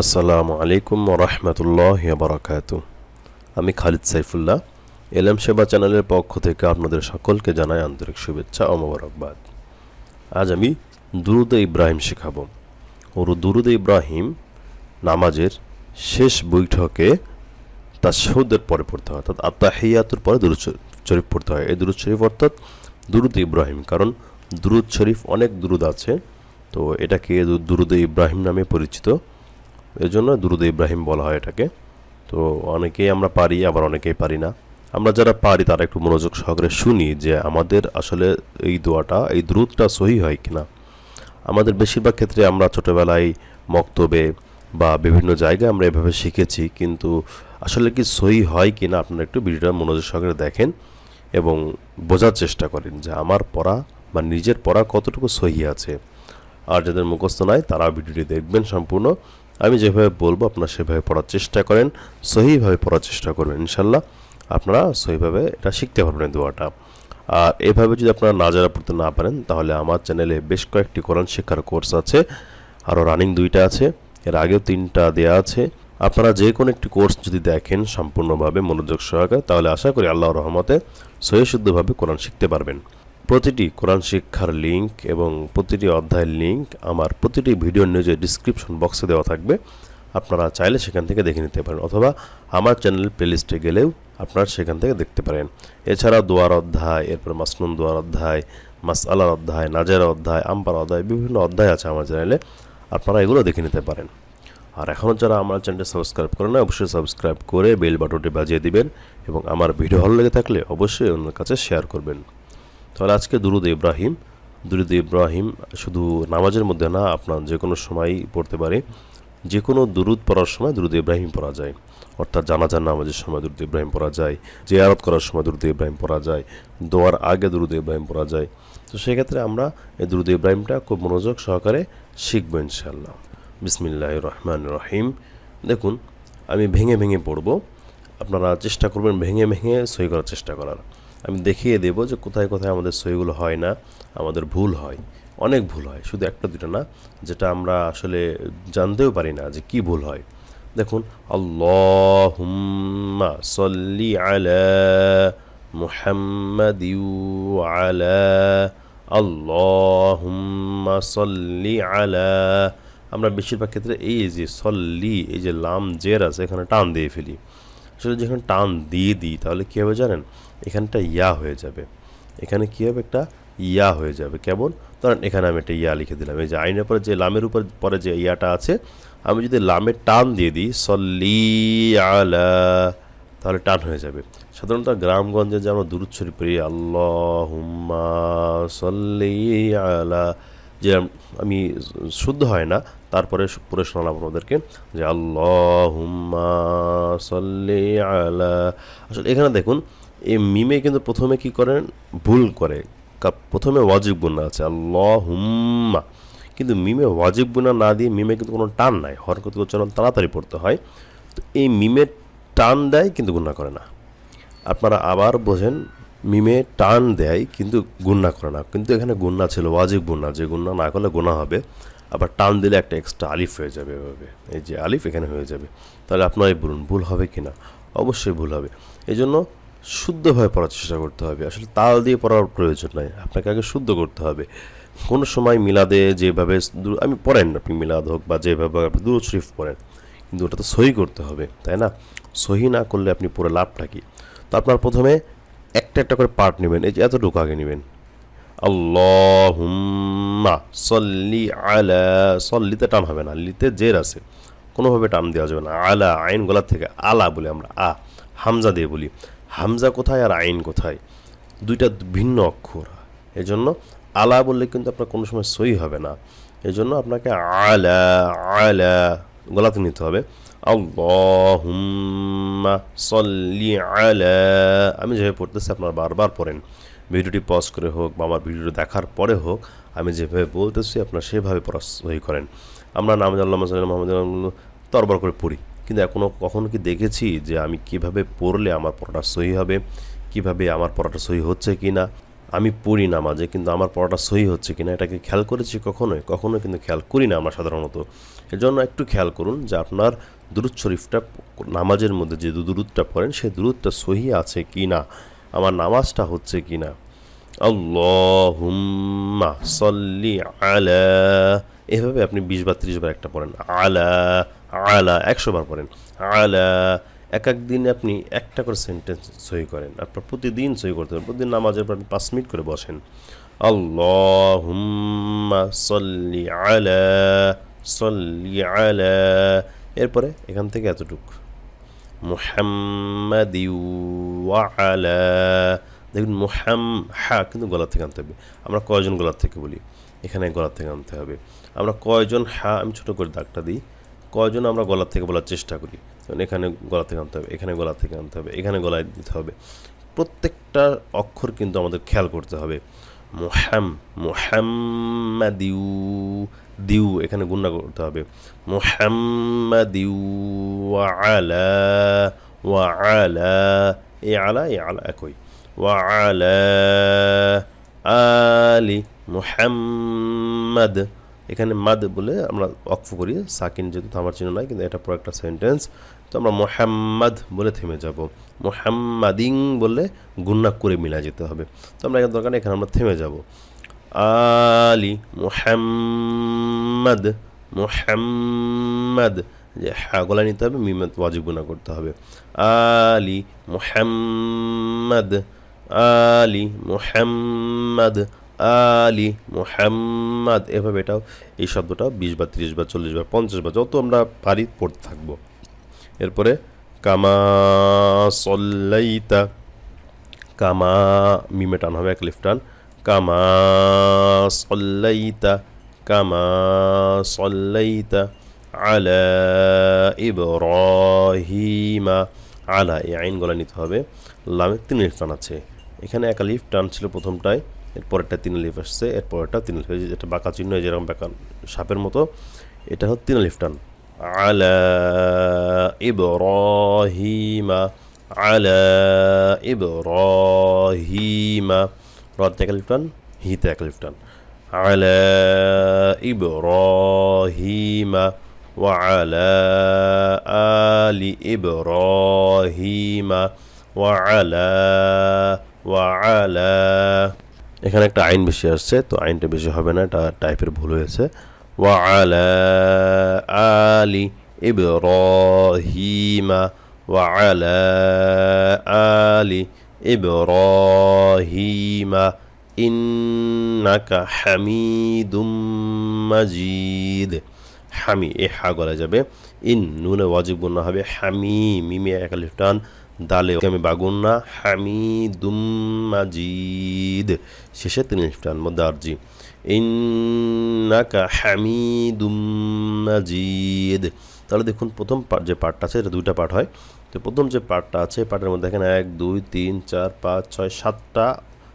আসসালামু আলাইকুম রহমতুল্লাহ বারাকাত আমি খালিদ সাইফুল্লাহ, এলএম সেবা চ্যানেলের পক্ষ থেকে আপনাদের সকলকে জানাই আন্তরিক শুভেচ্ছা ও মোবারকবাদ। আজ আমি দুরুদে ইব্রাহিম শেখাবো। ওর দুরুদে ইব্রাহিম নামাজের শেষ বৈঠকে তার তাশহুদের পরে পড়তে হয়, অর্থাৎ আত্মাহিয়াতুর পরে দুরুদ শরীফ পড়তে হয়। এই দুরুদ শরীফ অর্থাৎ দুরুদ ইব্রাহিম, কারণ দুরুদ শরীফ অনেক দুরুদ আছে। তো এটাকে দুরুদ ইব্রাহিম নামে পরিচিত। জন্য দুরুদ ইব্রাহিম বলা হয় এটাকে। তো অনেকেই আমরা পারি, আবার অনেকেই পারি না। আমরা যারা পারি, তারা একটু মনোযোগ সহকারে শুনি যে আমাদের আসলে এই দোয়াটা, এই দ্রুতটা সহি হয় কিনা। আমাদের বেশিরভাগ ক্ষেত্রে আমরা ছোটোবেলায় মক্তবে বা বিভিন্ন জায়গায় আমরা এভাবে শিখেছি, কিন্তু আসলে কি সহি হয় কি না আপনারা একটু ভিডিওটা মনোযোগ সহকারে দেখেন এবং বোঝার চেষ্টা করেন যে আমার পড়া বা নিজের পড়া কতটুকু সহি আছে। আর যাদের মুখস্থ নাই তারা ভিডিওটি দেখবেন সম্পূর্ণ। আমি যেভাবে বলব, আপনারা সেভাবে পড়ার চেষ্টা করেন, সহিভাবে পড়ার চেষ্টা করবেন ইনশাল্লাহ আপনারা সহিভাবে এটা শিখতে পারবেন দোয়াটা। আর এভাবে যদি আপনারা না যারা পড়তে না পারেন, তাহলে আমার চ্যানেলে বেশ কয়েকটি কোরআন শিক্ষার কোর্স আছে আরও রানিং দুইটা আছে, এর আগেও তিনটা দেয়া আছে। আপনারা যে কোনো একটি কোর্স যদি দেখেন সম্পূর্ণভাবে মনোযোগ সহকারে, তাহলে আশা করি আল্লাহর রহমতে সহিশুদ্ধভাবে কোরআন শিখতে পারবেন। প্রতিটি কোরআন শিক্ষার লিংক এবং প্রতিটি অধ্যায়ের লিংক আমার প্রতিটি ভিডিও নিউজের ডিসক্রিপশন বক্সে দেওয়া থাকবে। আপনারা চাইলে সেখান থেকে দেখে নিতে পারেন অথবা আমার চ্যানেল প্লেলিস্টে গেলেও আপনারা সেখান থেকে দেখতে পারেন। এছাড়া দোয়ার অধ্যায়, এরপর মাসনুন দোয়ার অধ্যায় মাস আলার অধ্যায়, নাজের অধ্যায়, আম্পার অধ্যায়, বিভিন্ন অধ্যায় আছে আমার চ্যানেলে আপনারা এগুলো দেখে নিতে পারেন। আর এখনও যারা আমার চ্যানেলটি সাবস্ক্রাইব করেন না অবশ্যই সাবস্ক্রাইব করে বেল বাটনটি বাজিয়ে দিবেন এবং আমার ভিডিও ভালো লেগে থাকলে অবশ্যই অন্যের কাছে শেয়ার করবেন। তাহলে আজকে দুরুদ ইব্রাহিম দুরুদ ইব্রাহিম শুধু নামাজের মধ্যে না, আপনার যে কোনো সময়ই পড়তে পারে। যে কোনো দুরুদ পড়ার সময় দুরুদ ইব্রাহিম পড়া যায়। অর্থাৎ জানাজার নামাজের সময় দুরুদ ইব্রাহিম পড়া যায়। জিয়ারত করার সময় দুরুদ ইব্রাহিম পড়া যায়। দোয়ার আগে দুরুদ ইব্রাহিম পড়া যায়। তো সেক্ষেত্রে আমরা এই দুরুদ ইব্রাহিমটা খুব মনোযোগ সহকারে শিখব ইনশাল্লাহ বিসমিল্লাহ রহমান রহিম। দেখুন, আমি ভেঙে ভেঙে পড়ব। আপনারা চেষ্টা করবেন ভেঙে ভেঙে সই করার চেষ্টা করার। আমি দেখিয়ে দেব যে কোথায় কোথায় আমাদের সইগুলো হয় না, আমাদের ভুল হয়। অনেক ভুল হয়, শুধু একটা দুটো না, যেটা আমরা আসলে জানতেও পারি না যে কি ভুল হয়। দেখুন, আল্লাহুম্মা সল্লি আলা মুহাম্মাদ আলা আল্লাহুম্মা সল্লি আলা আমরা বেশিরভাগ ক্ষেত্রে এই যে সল্লি, এই যে লাম, জের আছে, এখানে টান দিয়ে ফেলি। আসলে যখন টান দিয়ে দিই, তাহলে কী হবে জানেন? এখানটা ইয়া হয়ে যাবে। এখানে কী হবে? একটা ইয়া হয়ে যাবে। কেমন? ধরেন এখানে আমি একটা ইয়া লিখে দিলাম। এই যে আইনের পরে যে লামের উপর পরে যে ইয়াটা আছে, আমি যদি লামের টান দিয়ে দিই, সল্লি আলা, তাহলে টান হয়ে যাবে। সাধারণত গ্রামগঞ্জে যে আমরা দূর শরীফ পড়ি আল্লাহ হুম্মা সল্লি আলা যে আমি শুদ্ধ হয় না, তারপরে পড়ে শোনালাম আপনাদেরকে যে আল্লাহ হুম্মা সল্লি আলা। আসলে এখানে দেখুন এই মিমে কিন্তু প্রথমে কি করেন? ভুল করে। প্রথমে ওয়াজিব গুণা আছে। আল্লাহ হুম্মা কিন্তু মিমে ওয়াজিব গুণা না দিয়ে মিমে কিন্তু কোনো টান নাই। হরকত উচ্চারণ তাড়াতাড়ি পড়তে হয়। তো এই মিমে টান দেয় কিন্তু গুণা করে না। আপনারা আবার বোঝেন, মিমে টান দেয় কিন্তু গুণা করে না। কিন্তু এখানে গুণা ছিল, ওয়াজিব গুণা। যে গুণা না করলে গুণা হবে। আবার টান দিলে একটা এক্সট্রা আলিফ হয়ে যাবে এভাবে। এই যে আলিফ এখানে হয়ে যাবে। তাহলে আপনারাই বলুন, ভুল হবে কি না অবশ্যই ভুল হবে। এই জন্য শুদ্ধভাবে পড়ার চেষ্টা করতে হবে। আসলে তাল দিয়ে পড়ার প্রয়োজন নাই। আপনাকে আগে শুদ্ধ করতে হবে। কোনো সময় মিলাদে যেভাবে আমি পড়েন আপনি মিলাদ হোক বা যেভাবে আপনি দূর শরীফ পড়েন। কিন্তু ওটা তো সহি করতে হবে, তাই না? সহি না করলে আপনি পড়ে লাভটা কি? তো আপনার প্রথমে একটা একটা করে পার্ট নেবেন। এই যে এতটুকু আগে নেবেন। আল্লাহুম্মা সল্লি আলা, সল্লিতে টান হবে না। লিতে জের আছে। কোনোভাবে টান দেওয়া যাবে না। আলা, আইন গলা থেকে আলা বলি আমরা। আ, হামজা দিয়ে বলি। হামজা কোথায় আর আইন কোথায়? দুইটা ভিন্ন অক্ষর। এই জন্য আলা বললে কিন্তু আপনার কোনো সময় সই হবে না। এই জন্য আপনাকে আলা আলা গলাতে নিতে হবে। সল্লি আমি যেভাবে পড়তেছি আপনারা বারবার পড়েন। ভিডিওটি পজ করে হোক বা আমার ভিডিওটি দেখার পরে হোক, আমি যেভাবে বলতেছি আপনারা সেভাবে পড়া সহি করেন। আমরা নাম আল্লাহ মোহাম্মদ তরবার করে পড়ি। কিন্তু এখনও কখনো কি দেখেছি যে আমি কীভাবে পড়লে আমার পড়াটা সহি হবে? কীভাবে আমার পড়াটা সহি হচ্ছে কি না আমি পড়ি নামাজে কিন্তু আমার পড়াটা সহি হচ্ছে কিনা? এটাকে খেয়াল করেছি কখনোই কখনোই কিন্তু খেয়াল করি না আমরা সাধারণত। এর জন্য একটু খেয়াল করুন যে আপনার দুরুদ শরীফটা, নামাজের মধ্যে যে দুরুদটা পড়েন সেই দুরুদটা সহি আছে কি না আমার নামাজটা হচ্ছে কি না আল্লাহুম্মা সল্লি আলা এভাবে আপনি বিশ বার ত্রিশ বার একটা পড়েন। আলা আলা, একশো বার পড়েন। আলা, এক এক দিনে আপনি একটা করে সেন্টেন্স সহি করেন। আপনার প্রতিদিন সহি করতে পারেন প্রতিদিন নামাজের পর আপনি পাঁচ মিনিট করে বসেন। আল্লাহুম্মা সল্লি আলা সল্লি আলা। এরপরে এখান থেকে এতটুকু। ওয়ালা দেখুন, মুহাম, হা কিন্তু গলা থেকে আনতে হবে। আমরা কয়জন গলার থেকে বলি? এখানে গলার থেকে আনতে হবে। আমরা কয়জন হা, আমি ছোটো করে দাগটা দিই। কয়জন আমরা গলার থেকে বলার চেষ্টা করি? যেমন এখানে গলা থেকে আনতে হবে, এখানে গলা থেকে আনতে হবে, এখানে গলায় দিতে হবে। প্রত্যেকটা অক্ষর কিন্তু আমাদের খেয়াল করতে হবে। মোহাম, মোহাম্মাদিউ, দিউ দিউ এখানে গুণা করতে হবে। মোহাম্মাদিউ আলা ওয়া আলা এ আলা এ আলা একই। ওয়া আলা আলি মুহাম্মাদ। এখানে মাদ বলে আমরা অক্ফ করি, সাকিন যেহেতু থামার চিহ্ন নাই, কিন্তু এটা পুরো একটা সেন্টেন্স তো আমরা মোহাম্মদ বলে থেমে যাব। মোহাম্মাদিং বলে গুন্না করে মিলা যেতে হবে। তো আমরা এখানে দরকার এখানে আমরা থেমে যাব। আলি মুহাম্মদ মুহাম্মদ। যে হ্যাঁ গলা নিতে হবে মিমাত ওয়াজিব গুণা করতে হবে। আলি মুহাম্মদ আলি মুহাম্মদ। আলি মুহাম্মদ। এভাবে এটাও এই শব্দটা বিশ বা তিরিশ বা চল্লিশ বা পঞ্চাশ বা যত আমরা পারি পড়তে থাকব। এরপরে, কামা সল্লাইতা, কামা, মিমে টান হবে এক লিফটান কামা সল্লাইতা কামা সল্লাইতা আলা ইব্রাহিমা। আলা, এই আইন গলা নিতে হবে। লামে তিন লিফ টান আছে। এখানে এক লিফ টান ছিল প্রথমটায়। এরপরেরটা তিন লিফ আসছে এরপরেরটা তিন লিফ যেটা বাঁকা চিহ্ন যেরকম বাঁকা সাপের মতো এটা হচ্ছে তিন লিফ টান আলা ইব্রাহিমা আলা ইব্রাহিমা রদ এক লিফ টান হিতে এক লিফ টান على إبراهيم وعلى آل إبراهيم وعلى وعلى এখানে একটা আইন বেশি আসছে, তো আইনটা বেশি হবে না, এটা টাইপের ভুল হয়েছে। ওয়া আলা আলি ইব্রাহিমা, ওয়া আলা আলি ইব্রাহিমা, ইন্নাকা হামিদুম মাজিদ। হামি, এ হা গলা যাবে। ইন নুনে ওয়াজিব গুণ হবে, হামি, মিমে একা টান। দালে আমি বাগুন্না হামিদুম মাজিদ। শেষে তিন মধ্যে আরজি। ইন্নাকা হামিদুম মাজিদ। তাহলে দেখুন, প্রথম যে পার্টটা আছে, এটা দুইটা পার্ট হয়। তো প্রথম যে পার্টটা আছে পার্টের মধ্যে এখানে এক, দুই, তিন, চার, পাঁচ, ছয়, সাতটা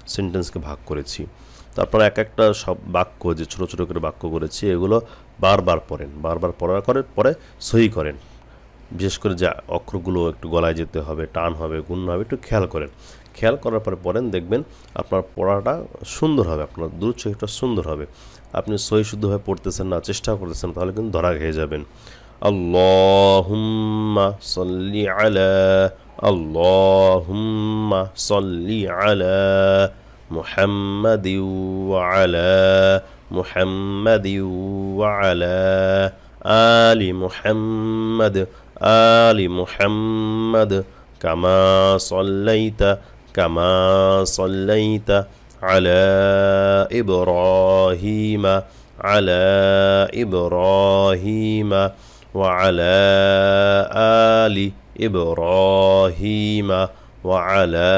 সেন্টেন্সকে ভাগ করেছি। তারপর এক একটা সব বাক্য, যে ছোট ছোট করে বাক্য করেছি, এগুলো বারবার পড়েন, বারবার পড়ার করে পরে সহি করেন। বিশেষ করে যে অক্ষরগুলো একটু গলায় যেতে হবে টান হবে গুণ হবে একটু খেয়াল করেন খেয়াল করার পরে পড়েন দেখবেন আপনার পড়াটা সুন্দর হবে আপনার দূর চোখটা সুন্দর হবে আপনি সহি শুদ্ধভাবে পড়তেছেন না চেষ্টা করতেছেন তাহলে কিন্তু ধরা খেয়ে যাবেন আল্লাহুম্মা সাল্লি আলা আল্লাহুম্মা সাল্লি আলা محمد وعلى محمد وعلى آل محمد آل محمد كما صليت كما صليت على إبراهيم على إبراهيم وعلى آل إبراهيم وعلى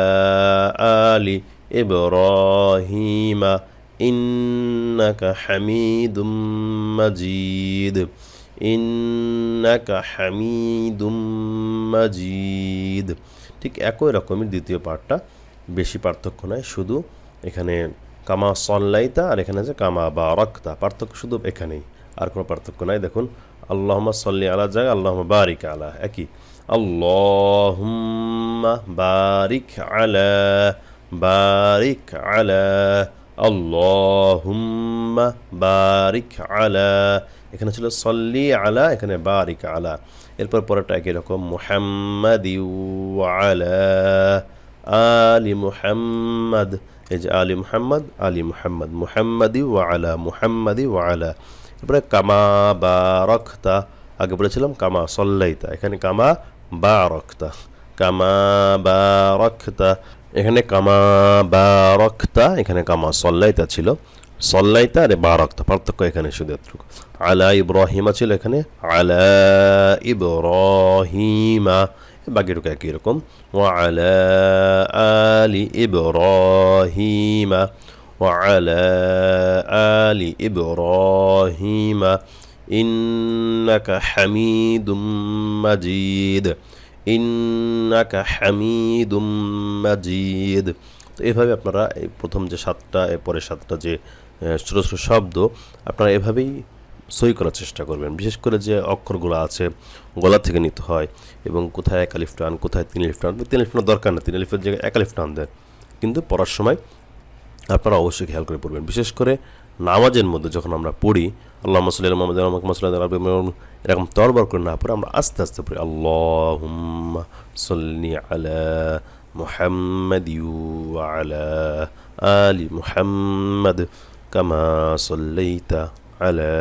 آل إبراهيم إنك حميد مجيد. ইন্নাকা মাজিদ। ঠিক একই রকমের দ্বিতীয় পার্টটা বেশি পার্থক্য নয়, শুধু এখানে কামা সল্লাইতা আর এখানে আছে কামা বা রক্তা পার্থক্য শুধু এখানেই, আর কোনো পার্থক্য নাই। দেখুন আল্লাহমা সল্লি আলা জায়গা আল্লাহ বারিক আলা, একই। আল্লাহ বারিক আলা বারিক আলা আল্লাহ বারিক আলা। এখানে ছিল সল্লি আলা, এখানে বারিক আলা। এরপর পরেরটা একই রকম, মুহাম্মাদি আলা আলি মুহাম্মদ। এই যে আলী মুহাম্মদ আলী মুহাম্মদ, মুহাম্মাদি ওয়া আলা মুহাম্মাদি ওয়া আলা এরপরে কামা বা রক্তা আগে বলেছিলাম কামা সল্লাইতা, এখানে কামা বা রক্তা কামা বা রক্তা এখানে কামা বা রক্তা এখানে কামা সল্লাইতা ছিল। সল্লাইতা আর রক্ত পার্থক্য এখানে শুধু এতটুকু। আলা ইব্রাহিমা ছিল এখানে, আলা ইব্রাহিমা। বাকিটুকু একই রকম। ও আলা আলি ইব্রাহিমা। ও আলা আলি ইব্রাহিমা। ইন্নাকা হামিদুম মাজিদ। ইন্নাকা হামিদুম মাজিদ। এভাবে আপনারা এই প্রথম যে সাতটা এরপরে সাতটা যে ছোট ছোটো শব্দ, আপনারা এভাবেই সই করার চেষ্টা করবেন। বিশেষ করে যে অক্ষরগুলো আছে, গলা থেকে নিতে হয় এবং কোথায় এক আলিফ টান, কোথায় তিন আলিফ টান, তিন আলিফ দরকার না তিন আলিফের জায়গায় এক আলিফ টান দেন। কিন্তু পড়ার সময় আপনারা অবশ্যই খেয়াল করে পড়বেন। বিশেষ করে নামাজের মধ্যে যখন আমরা পড়ি আল্লাহ মসল্লাহ মোহাম্মদ মসল্লাহ এরকম তরবার করে না পড়ে, আমরা আস্তে আস্তে পড়ি আল্লাহ সল্লি আলা মুহাম্মদ আলা আলি মুহাম্মদ। কামা সল্লাইতা আলা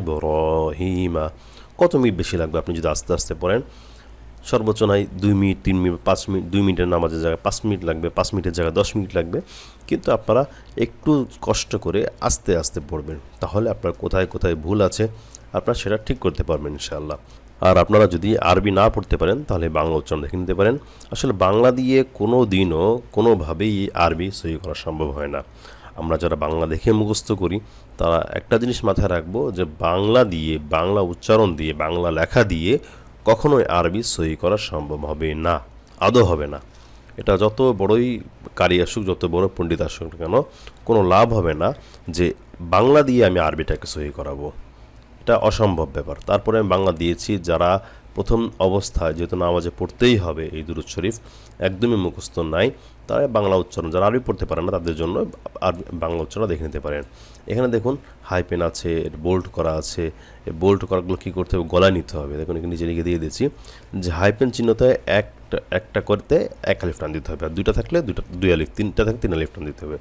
ইব্রাহিমা। কত মিনিট বেশি লাগবে আপনি যদি আস্তে আস্তে পড়েন? সর্বোচ্চ নয় দুই মিনিট, তিন মিনিট, পাঁচ মিনিট, দুই মিনিটের নামাজের জায়গায় পাঁচ মিনিট লাগবে, পাঁচ মিনিটের জায়গায় দশ মিনিট লাগবে। কিন্তু আপনারা একটু কষ্ট করে আস্তে আস্তে পড়বেন। তাহলে আপনার কোথায় কোথায় ভুল আছে, আপনারা সেটা ঠিক করতে পারবেন ইনশাআল্লাহ। আর আপনারা যদি আরবি না পড়তে পারেন, তাহলে বাংলা উচ্চারণ দেখে নিতে পারেন। আসলে বাংলা দিয়ে কোনো দিনও কোনোভাবেই আরবি সহি করা সম্ভব হয় না। আমরা যারা বাংলা দেখে মুখস্থ করি, তারা একটা জিনিস মাথায় রাখব যে বাংলা দিয়ে, বাংলা উচ্চারণ দিয়ে, বাংলা লেখা দিয়ে কখনোই আরবি সহি করা সম্ভব হবে না, আদৌ হবে না। এটা যত বড়ই কারি আসুক, যত বড় পণ্ডিত আসুক কেন, কোনো লাভ হবে না যে বাংলা দিয়ে আমি আরবিটাকে সহি করাবো। এটা অসম্ভব ব্যাপার। তারপরে আমি বাংলা দিয়েছি, যারা প্রথম অবস্থায় যেহেতু নামাজে পড়তেই হবে এই দুরুদ শরীফ, একদমই মুখস্থ নাই, তারা বাংলা উচ্চারণ, যারা আরবি পড়তে পারে না তাদের জন্য আর বাংলা উচ্চারণ দেখে নিতে পারেন। এখানে দেখুন, হাই পেন আছে বোল্ট করা আছে বোল্ট করাগুলো কী করতে হবে? গলায় নিতে হবে। দেখুন, এখানে নিচে লিখে দিয়ে দিয়েছি যে হাই পেন চিহ্নতে একটা একটা করতে এক আলিফ টান দিতে হবে। আর দুইটা থাকলে দুইটা, দুই আলিফ, তিনটা থাকলে তিন আলিফ টান দিতে হবে।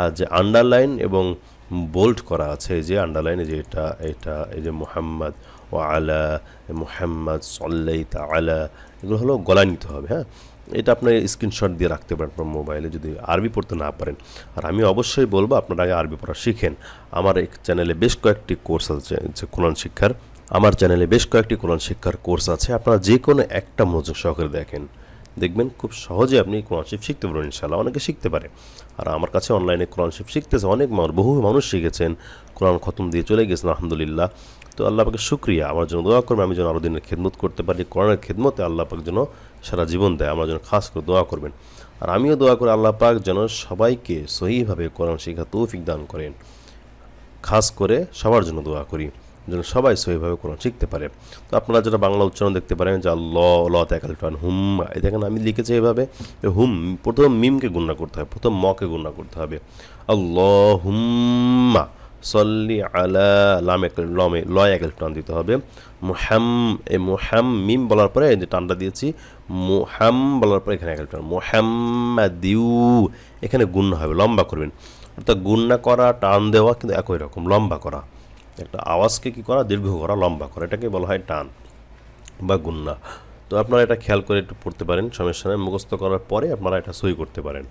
আর যে আন্ডারলাইন এবং বোল্ট করা আছে যে আন্ডারলাইনে যে এটা এটা, এই যে মোহাম্মদ ও আলা মুহাম্মদ সল্লাইত আলা, এগুলো হলো গলায় নিতে হবে হ্যাঁ? এটা আপনার স্ক্রিনশট দিয়ে রাখতে পারেন আপনার মোবাইলে যদি আরবি পড়তে না পারেন। আর আমি অবশ্যই বলব আপনারা আগে আরবি পড়া শিখেন। আমার এক চ্যানেলে বেশ কয়েকটি কোর্স আছে, যে কোরআন শিক্ষার। আমার চ্যানেলে বেশ কয়েকটি কোরআন শিক্ষার কোর্স আছে। আপনারা যে কোনো একটা মনোযোগ সহকারে দেখেন। দেখবেন খুব সহজে আপনি কোরআন শিখতে পারবেন ইনশাল্লাহ অনেকে শিখতে পারে। আর আমার কাছে অনলাইনে কোরআন শিফ শিখতেছে অনেক বহু মানুষ শিখেছেন। কোরআন খতম দিয়ে চলে গেছেন, আলহামদুলিল্লাহ। তো আল্লাহ পাকে শুক্রিয়া। আমার জন্য দোয়া করবেন, আমি যেন আরও দিনের খেদমত করতে পারি। কোরআনের খেদমতে আল্লাহ পাক যেন সারা জীবন দেয়। আমার জন্য খাস করে দোয়া করবেন। আর আমিও দোয়া করে আল্লাহ পাক যেন সবাইকে সহিভাবে কোরআন শেখা তৌফিক দান করেন। খাস করে সবার জন্য দোয়া করি। যেন সবাই সহিভাবে কোরআন শিখতে পারে। তো আপনারা যারা বাংলা উচ্চারণ দেখতে পারেন যে আল্লাহ, ল তেকালিফান হুম দেখেন আমি লিখেছি এভাবে হুম, প্রথম মিমকে গুণনা করতে হবে, প্রথম মকে গুণনা করতে হবে। আল্লাহ হুম্মা সল্লি আলা লাম এক লমে, লয় এক টান দিতে হবে। মুহাম এ মুহাম মিম বলার পরে যে টানটা দিয়েছি, মুহাম বলার পরে এখানে এক টান, মুহাম্মাদিউ, এখানে গুণনা হবে, লম্বা করবেন। অর্থাৎ গুণনা করা, টান দেওয়া কিন্তু একই রকম, লম্বা করা। একটা আওয়াজকে কি করা? দীর্ঘ করা, লম্বা করা। এটাকে বলা হয় টান বা গুন্না। তো আপনারা এটা খেয়াল করে একটু পড়তে পারেন, সমস্যা নেই। মুখস্থ করার পরে আপনারা এটা সই করতে পারেন।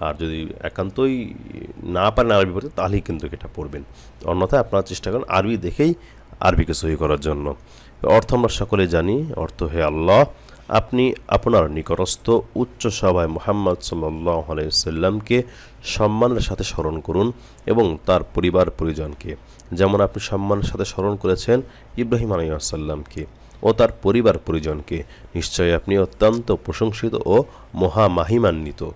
আর যদি একান্তই না পারেন আরবি পড়তে, তাহলেই কিন্তু এটা পড়বেন। অন্যথায় আপনারা চেষ্টা করেন আরবি দেখেই আরবিকে সই করার জন্য। অর্থ আমরা সকলে জানি, অর্থ হে আল্লাহ। আপনি আপনার নিকটস্থ উচ্চ সভায় মোহাম্মদ সাল্লাহ আলাইসাল্লামকে সম্মানের সাথে স্মরণ করুন এবং তার পরিবার পরিজনকে। যেমন আপনি সম্মানের সাথে স্মরণ করেছেন ইব্রাহিম আলাইসাল্লামকে ও তার পরিবার পরিজনকে। নিশ্চয়ই আপনি অত্যন্ত প্রশংসিত ও মহামাহিমান্বিত।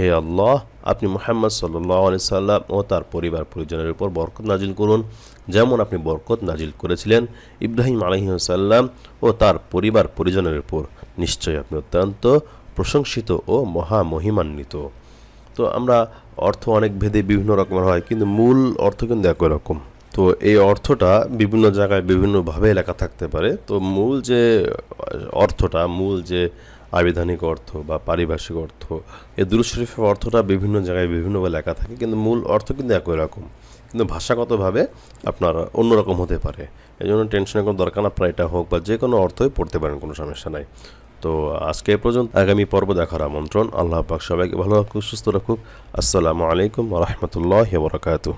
হে আল্লাহ, আপনি মোহাম্মদ সাল্লাহ আলি সাল্লাম ও তার পরিবার পরিজনের উপর বরকত নাজিল করুন, যেমন আপনি বরকত নাজিল করেছিলেন ইব্রাহিম আলহিসাল্লাম ও তার পরিবার পরিজনের উপর। নিশ্চয়ই আপনি অত্যন্ত প্রশংসিত ও মহামহিমান্বিত তো আমরা অর্থ অনেক ভেদে বিভিন্ন রকমের হয়, কিন্তু মূল অর্থ কিন্তু একই রকম। তো এই অর্থটা বিভিন্ন জায়গায় বিভিন্নভাবে লেখা থাকতে পারে। তো মূল যে অর্থটা, মূল যে আবিধানিক অর্থ বা পারিভাষিক অর্থ। এই দুরুদ শরীফের অর্থটা বিভিন্ন জায়গায় বিভিন্নভাবে লেখা থাকে, কিন্তু মূল অর্থ কিন্তু একই রকম। কিন্তু ভাষাগতভাবে আপনার অন্যরকম হতে পারে। এই জন্য টেনশনের কোনো দরকার না আপনার এটা হোক বা যে কোনো অর্থই পড়তে পারেন, কোনো সমস্যা নাই। তো আজকে এ পর্যন্ত আগামী পর্ব দেখার আমন্ত্রণ। আল্লাহ পাক সবাইকে ভালো রাখুক, সুস্থ রাখুক। আসসালামু আলাইকুম রহমতুল্লাহ বরকাতুহ।